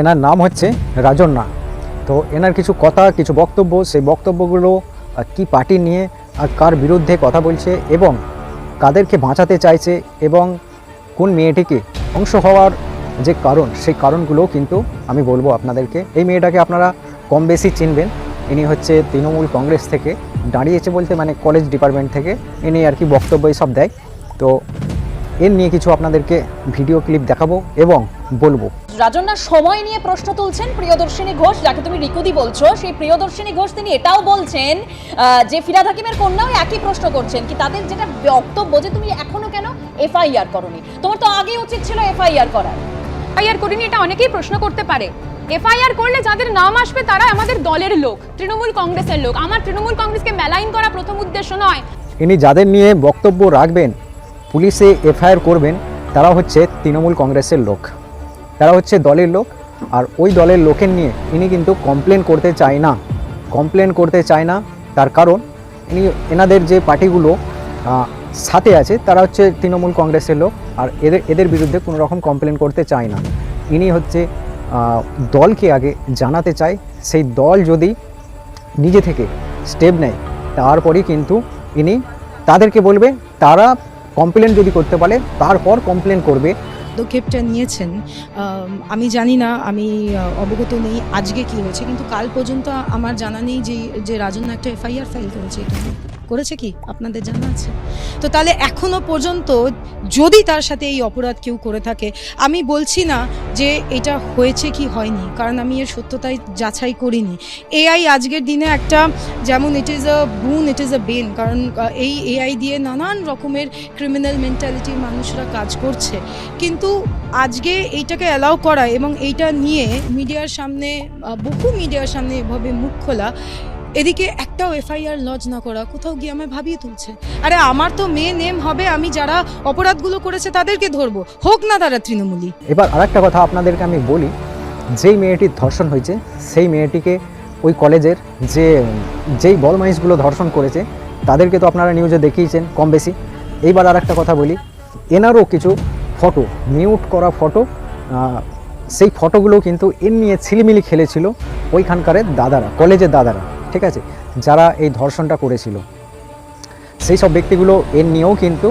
এনার নাম হচ্ছে রাজন্না। তো এনার কিছু কথা, কিছু বক্তব্য, সেই বক্তব্যগুলো কি পার্টি নিয়ে আর কার বিরুদ্ধে কথা বলছে এবং কাদেরকে বাঁচাতে চাইছে এবং কোন মেয়েটিকে অংশ হওয়ার যে কারণ, সেই কারণগুলোও কিন্তু আমি বলব আপনাদেরকে। এই মেয়েটাকে আপনারা কম বেশি চিনবেন। ইনি হচ্ছে তৃণমূল কংগ্রেস থেকে দাঁড়িয়েছে বলতে মানে কলেজ ডিপার্টমেন্ট থেকে। ইনি আর কি বক্তব্য সব দেয়। তো এর নিয়ে কিছু আপনাদেরকে ভিডিও ক্লিপ দেখাবো এবং বলব। রাজন্যা সময় নিয়ে প্রশ্ন তুলছেন প্রিয়দর্শিনী ঘোষ যাকে তুমি রিকুদি বলছো। সেই প্রিয়দর্শিনী ঘোষ তিনি এটাও বলছেন যে ফিরাদ হাকিমের কন্যাও একই প্রশ্ন করছেন কি তাদের যেটা বক্তব্য যে তুমি এখনও কেন এফআইআর করনি? তোমার তো আগেই উচিত ছিল এফআইআর করার। এফআইআর করিনি এটা অনেকেই প্রশ্ন করতে পারে। এফআইআর করলে যাদের নাম আসবে তারা আমাদের দলের লোক তৃণমূল কংগ্রেসের লোক। আমার তৃণমূল কংগ্রেসকে মেলাইন করা প্রথম উদ্দেশ্য নয়। ইনি যাদের নিয়ে বক্তব্য রাখবেন পুলিশে এফআইআর করবেন তারা হচ্ছে তৃণমূল কংগ্রেসের লোক। তারা হচ্ছে দলের লোক। আর ওই দলের লোকের নিয়ে ইনি কিন্তু কমপ্লেন করতে চায় না। কমপ্লেন করতে চায় না। তার কারণ, ইনি এনাদের যে পার্টিগুলো সাথে আছে, তারা হচ্ছে তৃণমূল কংগ্রেসের লোক। আর এদের এদের বিরুদ্ধে কোনো রকম কমপ্লেন করতে চায় না। ইনি হচ্ছে দলকে আগে জানাতে চায়। সেই দল যদি নিজে থেকে স্টেপ নেয়, তারপরেই কিন্তু ইনি তাদেরকে বলবে, তারা কমপ্লেন যদি করতে পারে, তারপর কমপ্লেন করবে। পদক্ষেপটা নিয়েছেন, আমি জানি না, আমি অবগত নেই আজকে কি হয়েছে, কিন্তু কাল পর্যন্ত আমার জানা নেই যে যে রাজন্য একটা এফআইআর ফাইল করেছে এটা। করেছে কি? আপনাদের জানা আছে? তো তাহলে এখনও পর্যন্ত যদি তার সাথে এই অপরাধ কেউ করে থাকে, আমি বলছি না যে এটা হয়েছে কি হয়নি, কারণ আমি এর সত্যতাই যাচাই করিনি। এআই আজকের দিনে একটা যেমন ইট ইজ আ বুন ইট ইজ আ বেন কারণ এই এআই দিয়ে নানান রকমের ক্রিমিনাল মেন্টালিটির মানুষরা কাজ করছে। কিন্তু আজকে এইটাকে অ্যালাউ করা এবং এইটা নিয়ে মিডিয়ার সামনে বহু মিডিয়ার সামনে এভাবে মুখ খোলা এদিকে একটাও এফআইআর লজ না করা, কোথাও গিয়ে আমায় ভাবিয়ে তুলছে। আরে আমার তো মেয়ে নেম হবে, আমি যারা অপরাধগুলো করেছে তাদেরকে ধরবো। হোক না তারা তৃণমূলী এবার আরেকটা কথা আপনাদেরকে আমি বলি, যেই মেয়েটির ধর্ষণ হয়েছে, সেই মেয়েটিকে ওই কলেজের যে, যেই বল মাইসগুলো ধর্ষণ করেছে, তাদেরকে তো আপনারা নিউজে দেখিয়েছেন কম বেশি। এইবার আর একটা কথা বলি, এনারও কিছু ফটো, মিউট করা ফটো সেই ফটোগুলো কিন্তু এর নিয়ে ছিলিমিলি খেলেছিল ওইখানকারের দাদারা, কলেজের দাদারা। ঠিক আছে? যারা এই ধর্ষণটা করেছিল। সেই সব ব্যক্তিগুলো এর নিয়েও কিন্তু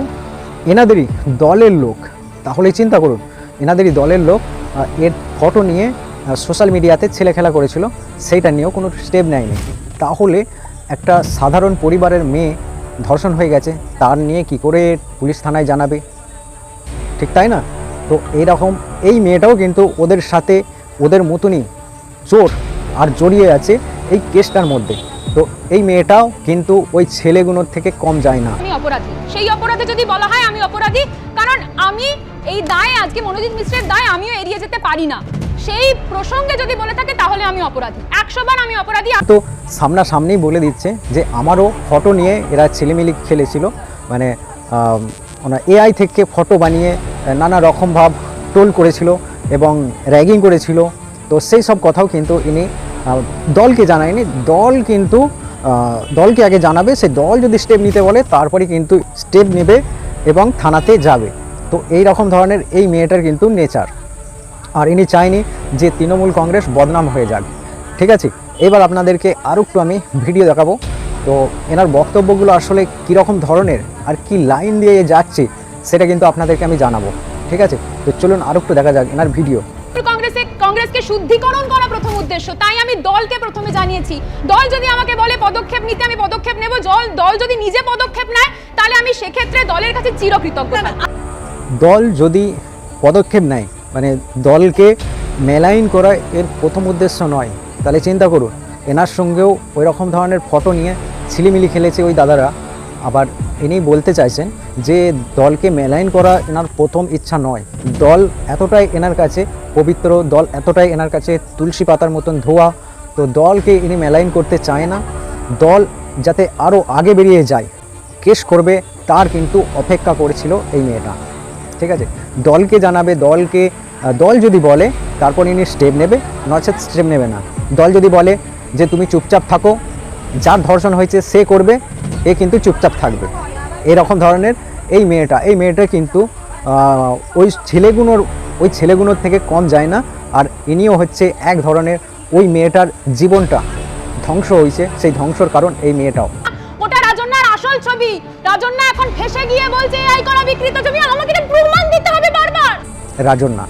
এনাদেরই দলের লোক। তাহলে চিন্তা করুন, এনাদেরই দলের লোক এর ফটো নিয়ে সোশ্যাল মিডিয়াতে ছেলে খেলা করেছিল, সেইটা নিয়েও কোনো স্টেপ নেয়নি। তাহলে একটা সাধারণ পরিবারের মেয়ে ধর্ষণ হয়ে গেছে, তার নিয়ে কি করে পুলিশ থানায় জানাবে? ঠিক তাই না? তো এইরকম এই মেয়েটাও কিন্তু ওদের সাথে, ওদের মতনই চোর আর জড়িয়ে আছে এই কেসটার মধ্যে। তো এই মেয়েটাও কিন্তু ওই ছেলেগুলোর থেকে কম যায় না। আমি অপরাধী। সেই অপরাধে যদি বলা হয় আমি অপরাধী কারণ আমি এই দায় আজকে মনোজিৎ মিশ্রের দায় আমিও এড়িয়ে যেতে পারি না। সেই প্রসঙ্গে যদি বলে থাকে তাহলে আমি অপরাধী। একশো বার আমি অপরাধী। তো সামনাসামনি বলে দিচ্ছে যে আমারও ফটো নিয়ে এরা ছেলেমিলি খেলেছিল। মানে ওনার এআই থেকে ফটো বানিয়ে নানা রকম ভাব টোল করেছিল এবং র্যাগিং করেছিল। তো সেই সব কথাও কিন্তু ইনি দলকে জানায়নি। দল কিন্তু দলকে আগে জানাবে। সে দল যদি স্টেপ নিতে বলে, তারপরে কিন্তু স্টেপ নেবে এবং থানাতে যাবে। তো এই রকম ধরনের এই মেয়েটার কিন্তু নেচার। আর ইনি চাইনি যে তৃণমূল কংগ্রেস বদনাম হয়ে যাক। ঠিক আছে? এবার আপনাদেরকে আরও একটু আমি ভিডিও দেখাবো। তো এনার বক্তব্যগুলো আসলে কীরকম ধরনের আর কি লাইন দিয়ে যাচ্ছে, সেটা কিন্তু আপনাদেরকে আমি জানাব। ঠিক আছে? তো চলুন আরও একটু দেখা যাক এনার ভিডিও কংগ্রেসকে শুদ্ধিকরণ করা প্রথম উদ্দেশ্য। তাই আমি দলকে প্রথমে জানিয়েছি। দল যদি আমাকে বলে পদক্ষেপ নিতে আমি পদক্ষেপ নেব দল দল যদি নিজে পদক্ষেপ নেয় তাহলে আমি সেক্ষেত্রে দলের কাছে চিরকৃতজ্ঞ থাকব। দল যদি পদক্ষেপ নেয় মানে দলকে মেলাইন করা এর প্রথম উদ্দেশ্য নয় তাহলে চিন্তা করুন। এনার সঙ্গেও ওই রকম ধরনের ফটো নিয়ে ছিলিমিলি খেলেছে ওই দাদারা। আবার ইনি বলতে চাইছেন যে দলকে মেলাইন করা এনার প্রথম ইচ্ছা নয়। দল এতটাই এনার কাছে পবিত্র, দল এতটাই এনার কাছে তুলসী পাতার মতন ধোয়া, তো দলকে ইনি মেলাইন করতে চায় না। দল যাতে আরও আগে বেরিয়ে যায়, কেস করবে তার কিন্তু অপেক্ষা করেছিল এই মেয়েটা। ঠিক আছে? দলকে জানাবে, দলকে দল যদি বলে, তারপর ইনি স্টেপ নেবে নচেত স্টেপ নেবে না। দল যদি বলে যে, তুমি চুপচাপ থাকো, যার ধর্ষণ হয়েছে সে করবে এ কিন্তু চুপচাপ থাকবে। এরকম ধরনের এই মেয়েটা এই মেয়েটা কিন্তু ওই ছেলেগুলোর ওই ছেলেগুলোর থেকে কম যায় না। আর ইনিও হচ্ছে এক ধরনের ওই মেয়েটার জীবনটা ধ্বংস হয়েছে সেই ধ্বংসর কারণ এই মেয়েটাও। ওটা রাজন্যার আসল ছবি। রাজন্যা এখন ফেসে গিয়ে বলছে এই করা বিকৃত ছবি আমাকে প্রমাণ দিতে হবে বারবার! রাজন্যা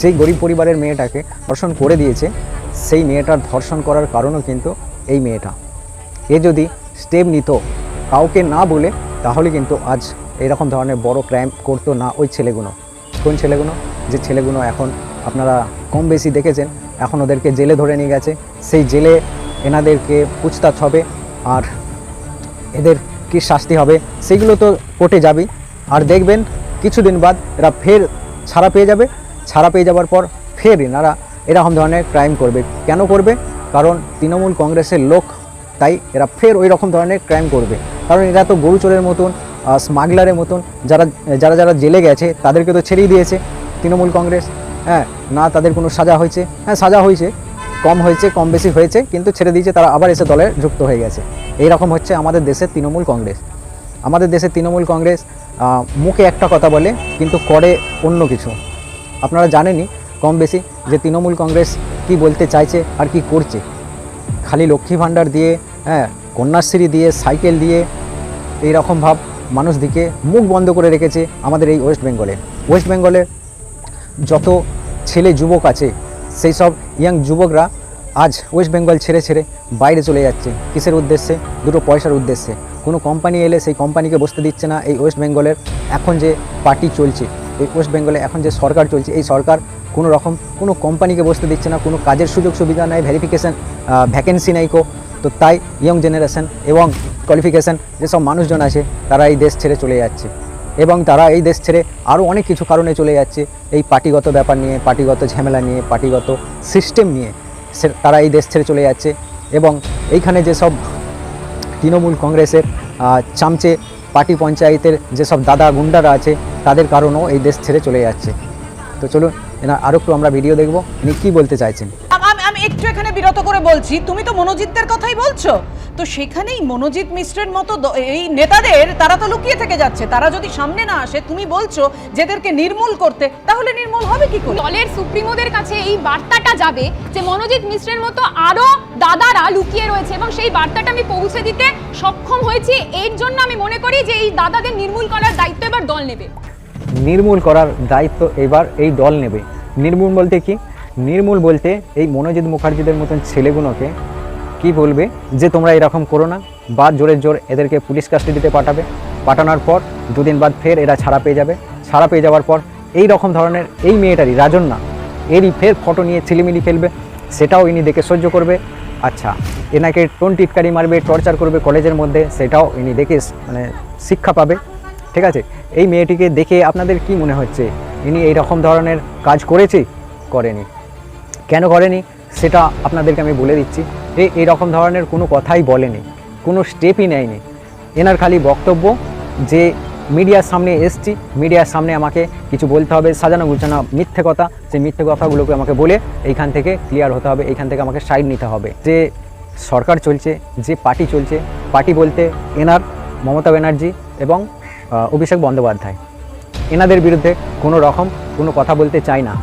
যেই গরিব পরিবারের মেয়েটাকে ধর্ষণ করে দিয়েছে সেই মেয়েটার ধর্ষণ করার কারণও কিন্তু এই মেয়েটা। এ যদি স্টেপ নিত। কাউকে না বলে তাহলে কিন্তু আজ এরকম ধরনের বড় ক্রাইম করতো না ওই ছেলেগুলো কোন ছেলেগুলো যে ছেলেগুলো এখন আপনারা কম বেশি দেখেছেন, এখন ওদেরকে জেলে ধরে নিয়ে গেছে। সেই জেলে এনাদেরকে পুছতাছ হবে আর এদের কি শাস্তি হবে, সেগুলো তো কোর্টে যাবেই। আর দেখবেন কিছুদিন বাদ এরা ফের ছাড়া পেয়ে যাবে। ছাড়া পেয়ে যাওয়ার পর ফের এনারা এরকম ধরনের ক্রাইম করবে। কেন করবে? কারণ তৃণমূল কংগ্রেসের লোক তাই এরা ফের ওই রকম ধরনের ক্রাইম করবে। কারণ এরা তো গরু চোরের মতন স্মাগলারের মতন, যারা যারা যারা জেলে গেছে তাদেরকে তো ছেড়েই দিয়েছে তৃণমূল কংগ্রেস। হ্যাঁ না তাদের কোনো সাজা হয়েছে। হ্যাঁ সাজা হয়েছে, কম হয়েছে, কম বেশি হয়েছে, কিন্তু ছেড়ে দিয়েছে তারা আবার এসে দলে যুক্ত হয়ে গেছে। এই রকম হচ্ছে আমাদের দেশের তৃণমূল কংগ্রেস। আমাদের দেশের তৃণমূল কংগ্রেস মুখে একটা কথা বলে, কিন্তু করে অন্য কিছু। আপনারা জানেনই কম বেশি যে তৃণমূল কংগ্রেস কি বলতে চাইছে আর কি করছে। খালি লক্ষ্মী ভাণ্ডার দিয়ে হ্যাঁ কন্যাশ্রী দিয়ে সাইকেল দিয়ে এই রকম ভাব মানুষ দিকে মুখ বন্ধ করে রেখেছে আমাদের এই ওয়েস্ট বেঙ্গলে ওয়েস্ট বেঙ্গলে যত ছেলে, যুবক আছে, সেই সব ইয়াং যুবকরা আজ ওয়েস্ট বেঙ্গল ছেড়ে ছেড়ে বাইরে চলে যাচ্ছে। কিসের উদ্দেশ্যে? দুটো পয়সার উদ্দেশ্যে। কোনো কোম্পানি এলে সেই কোম্পানিকে বসতে দিচ্ছে না এই ওয়েস্ট বেঙ্গলের এখন যে পার্টি চলছে, এই ওয়েস্ট বেঙ্গলে এখন যে সরকার চলছে, এই সরকার কোনো রকম কোনো কোম্পানিকে বসতে দিচ্ছে না, কোনো কাজের সুযোগ সুবিধা নাই ভেরিফিকেশান ভ্যাকেন্সি নাই কো। তো তাই ইয়ং জেনারেশন এবং কোয়ালিফিকেশান যেসব মানুষজন আছে, তারা এই দেশ ছেড়ে চলে যাচ্ছে। এবং তারা এই দেশ ছেড়ে আরও অনেক কিছু কারণে চলে যাচ্ছে। এই পার্টিগত ব্যাপার নিয়ে, পার্টিগত ঝামেলা নিয়ে, পার্টিগত সিস্টেম নিয়ে তারা এই দেশ ছেড়ে চলে যাচ্ছে। এবং এইখানে যেসব তৃণমূল কংগ্রেসের চামচে পার্টি পঞ্চায়েতের যেসব দাদা গুন্ডারা আছে, তাদের কারণেও এই দেশ ছেড়ে চলে যাচ্ছে। তো চলুন, এনার আরও একটু আমরা ভিডিও দেখব, ইনি কী বলতে চাইছেন? আমি একটু এখানে করে বলছি তুমি তো মনোজিতদের কথাই বলছো। তো সেখানেই মনোজিৎ মিশ্রের মতো এই নেতাদের তারা তো লুকিয়ে থেকে যাচ্ছে। তারা যদি সামনে না আসে তুমি বলছো যেদেরকে নির্মূল করতে তাহলে নির্মূল হবে কি করে? দলের সুপ্রিমোদের কাছে এই বার্তাটা যাবে যে মনোজিৎ মিশ্রের মতো আরও দাদারা লুকিয়ে রয়েছে এবং সেই বার্তাটা আমি পৌঁছে দিতে সক্ষম হয়েছি। এর জন্য আমি মনে করি যে এই দাদাদের নির্মূল করার দায়িত্ব এবার দল নেবে। নির্মূল করার দায়িত্ব এবার এই দল নেবে। নির্মূল বলতে কি? নির্মূল বলতে এই মনোজিৎ মুখার্জিদের মতন ছেলেগুলোকে কি বলবে যে তোমরা এরকম করো না? বা জোরের জোর এদেরকে পুলিশ কাস্টাডিতে পাঠাবে। পাঠানোর পর দুদিন বাদ ফের এরা ছাড়া পেয়ে যাবে। ছাড়া পেয়ে যাওয়ার পর এই রকম ধরনের এই মেয়েটারই রাজন্যা এরই ফের ফটো নিয়ে ছিলিমিলি খেলবে। সেটাও ইনি দেখে সহ্য করবে। আচ্ছা এনাকে টোন টিটকারি মারবে, টর্চার করবে কলেজের মধ্যে, সেটাও ইনি দেখে মানে শিক্ষা পাবে। ঠিক আছে, এই মেয়েটিকে দেখে আপনাদের কি মনে হচ্ছে? ইনি এই রকম ধরনের কাজ করেছে? করেনি। কেন করেনি? সেটা আপনাদেরকে আমি বলে দিচ্ছি এ এই রকম ধরনের কোনো কথাই বলেনি, কোনো স্টেপই নেয়নি। এনার খালি বক্তব্য যে মিডিয়ার সামনে এসছি, মিডিয়ার সামনে আমাকে কিছু বলতে হবে, সাজানো গুছানো মিথ্যে কথা, সেই মিথ্যে কথাগুলোকে আমাকে বলে এইখান থেকে ক্লিয়ার হতে হবে, এইখান থেকে আমাকে সাইড নিতে হবে। যে সরকার চলছে, যে পার্টি চলছে, পার্টি বলতে এনার, মমতা ব্যানার্জি এবং অভিষেক বন্দ্যোপাধ্যায়। এনাদের বিরুদ্ধে কোনো রকম কোনো কথা বলতে চাই না।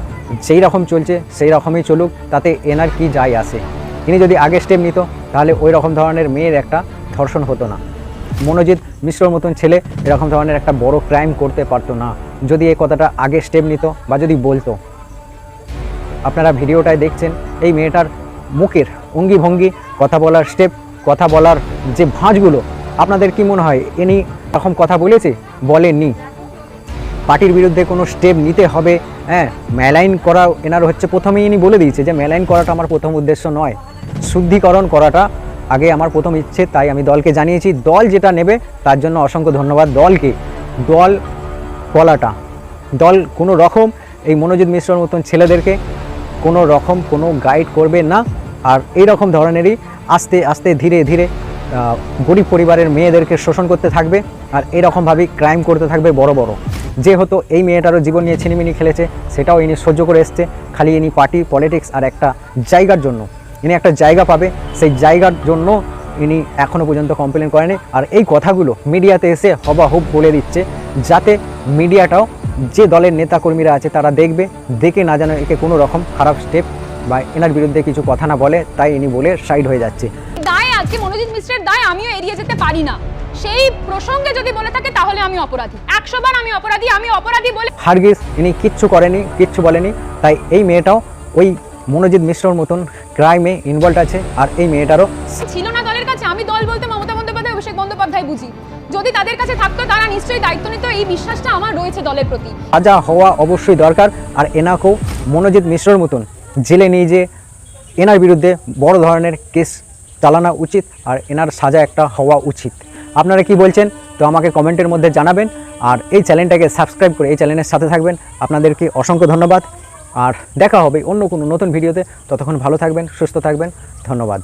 যেই রকম চলছে, সেই রকমই চলুক, তাতে এনার কি যায় আসে ইনি যদি আগে স্টেপ নিত, তাহলে ওই রকম ধরনের মেয়ের একটা ধর্ষণ হতো না। মনোজিৎ মিশ্রর মতন ছেলে এরকম ধরনের একটা বড় ক্রাইম করতে পারতো না। যদি এই কথাটা আগে স্টেপ নিত বা যদি বলতো। আপনারা ভিডিওটায় দেখছেন, এই মেয়েটার মুখের অঙ্গি ভঙ্গি কথা বলার স্টেপ কথা বলার যে ভাঁজগুলো, আপনাদের কি মনে হয়? ইনি এরকম কথা বলেছে? বলেননি। পার্টির বিরুদ্ধে কোনো স্টেপ নিতে হবে। হ্যাঁ মেলাইন করা এনার হচ্ছে প্রথমেই ইনি বলে দিয়েছে যে মেলাইন করাটা আমার প্রথম উদ্দেশ্য নয়। শুদ্ধিকরণ করাটা আগে আমার প্রথম ইচ্ছে, তাই আমি দলকে জানিয়েছি। দল যেটা নেবে তার জন্য অসংখ্য ধন্যবাদ দলকে। দল বলাটা দল কোনো রকম এই মনোজিৎ মিশ্রর মতন ছেলেদেরকে কোনো রকম কোনো গাইড করবে না। আর এই রকম ধরনেরই আস্তে আস্তে ধীরে ধীরে গরিব পরিবারের মেয়েদেরকে শোষণ করতে থাকবে আর এরকমভাবেই ক্রাইম করতে থাকবে বড় বড়। যেহেতু এই মেয়েটারও জীবন নিয়ে ছিনিমিনি খেলেছে, সেটাও ইনি সহ্য করে এসছে। খালি ইনি পার্টি, পলিটিক্স আর একটা জায়গার জন্য। ইনি একটা জায়গা পাবে, সেই জায়গার জন্য ইনি এখনও পর্যন্ত কমপ্লেন করেনি। আর এই কথাগুলো মিডিয়াতে এসে হবা হুব বলে দিচ্ছে, যাতে মিডিয়াটাও যে দলের নেতাকর্মীরা আছে তারা দেখবে, দেখে না যেন একে কোনো রকম খারাপ স্টেপ বা এনার বিরুদ্ধে কিছু কথা না বলে, তাই ইনি বলে সাইড হয়ে যাচ্ছে। দায় আজকে মনোজিৎ মিশ্রের দায়, আমিও এড়িয়ে যেতে পারি না। সেই প্রসঙ্গে যদি বলে থাকে আমি অপরাধী। একশো বার আমি অপরাধী আমি অপরাধী বলে হারগিস ইনি কিচ্ছু করেনি কিচ্ছু বলেনি। তাই এই মেয়েটাও ওই মনোজিৎ মিশ্রর মতন ক্রাইমে ইনভলভ আছে আর এই মেয়েটারও ছিল না দলের কাছে আমি দল বলতে মমতা বন্দ্যোপাধ্যায় অভিষেক বন্দ্যোপাধ্যায় বুঝি। যদি তাদের কাছে থাকতো তারা নিশ্চয়ই দায়িত্ব নিত এই বিশ্বাসটা আমার রয়েছে দলের প্রতি। সাজা হওয়া অবশ্যই দরকার আর এনাকেও মনোজিৎ মিশ্রর মতন জেলে নিয়ে যে এনার বিরুদ্ধে বড় ধরনের কেস চালানো উচিত আর এনার সাজা একটা হওয়া উচিত। আপনারা কি বলছেন? তো আমাকে কমেন্টের মধ্যে জানাবেন আর এই চ্যানেলটাকে সাবস্ক্রাইব করে এই চ্যানেলের সাথে থাকবেন। আপনাদেরকে অসংখ্য ধন্যবাদ। আর দেখা হবে অন্য কোনো নতুন ভিডিওতে। ততক্ষণ ভালো থাকবেন, সুস্থ থাকবেন। ধন্যবাদ।